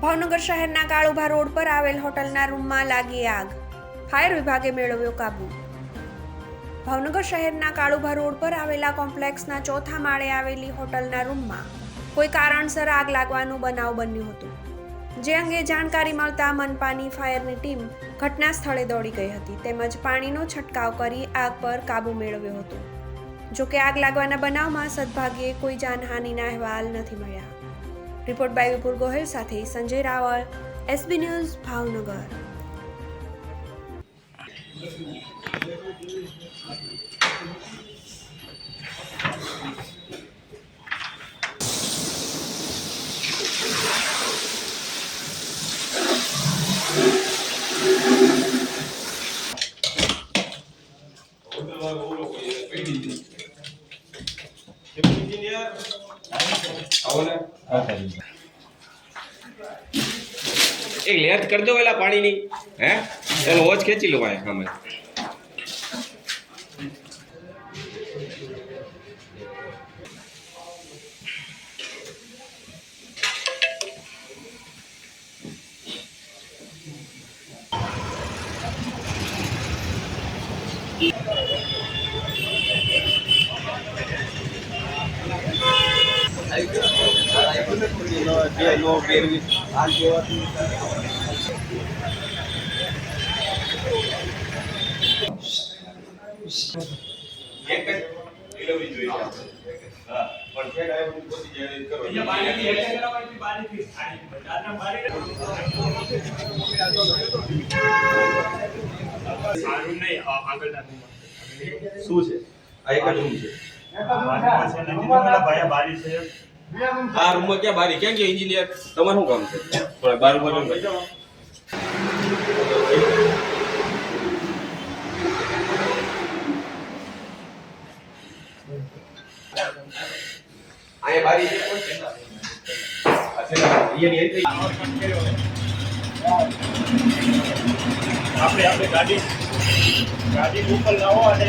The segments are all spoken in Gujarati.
ભાવનગર શહેરના કાળુભા રોડ પર આવેલ હોટલના રૂમમાં લાગી આગ. ફાયર વિભાગે મેળવ્યો કાબુ. ભાવનગર શહેરના કાળુભા રોડ પર આવેલા કોમ્પ્લેક્સના ચોથા માળે આવેલી હોટલના રૂમમાં કોઈ કારણસર આગ લાગવાનું બનાવ બન્યું હતું. જે અંગે જાણકારી મળતા મનપાની ફાયરની ટીમ ઘટના સ્થળે દોડી ગઈ હતી, તેમજ પાણીનો છંટકાવ કરી આગ પર કાબુ મેળવ્યો હતો. જોકે આગ લાગવાના બનાવમાં સદભાગ્યે કોઈ જાનહાનિના અહેવાલ નથી મળ્યા. રિપોર્ટ બાય વિપુલ ગોહિલ સાથે સંજય રાવલ એસબી ન્યૂઝ ભાવનગર એક લેન્થ કરી દો પેલા પાણીની હે એનો વોચ ખેંચી લો ભાઈ સામે સારું નહીં આ- આગળના રૂમમાં. શું છે આ એક જ રૂમ છે બારીમાં છે ને, કીધું પેલા ભાઈએ બારી છે. આ રૂમમાં ક્યાં બારી? ક્યાં ગયો એન્જિનિયર તમારું શું કામ છે? થોડા બાર અહીંયા entry. આપણે આપણે ગાડી ગાડી ઉપર લાવો અને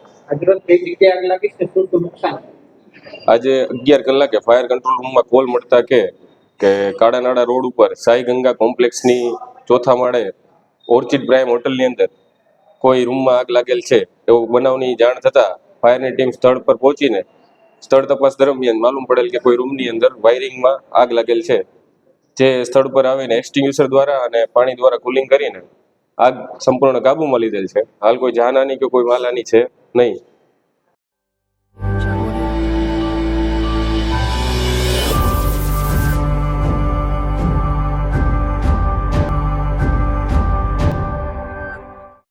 આજે અગિયાર કલાકે ફાયર કંટ્રોલ રૂમમાં કોલ મળતા કે કે કાળાનાળા રોડ ઉપર સાઈ ગંગા કોમ્પ્લેક્સની ચોથા માળે ઓર્ચિડ પ્રાઇમ હોટલની અંદર કોઈ રૂમમાં આગ લાગેલ છે, એવો બનાવની જાણ થતાં ફાયરની ટીમ સ્થળ પર પહોંચીને સ્થળ તપાસ દરમિયાન માલુમ પડેલ કે કોઈ રૂમની અંદર વાયરિંગમાં આગ લાગેલ છે. જે સ્થળ પર આવીને એક્સટિંગ્યુશર દ્વારા અને પાણી દ્વારા કુલિંગ કરીને આગ સંપૂર્ણ કાબૂમાં લીધેલ છે. હાલ કોઈ જાનહાની કે કોઈ માલહાની છે? નહીં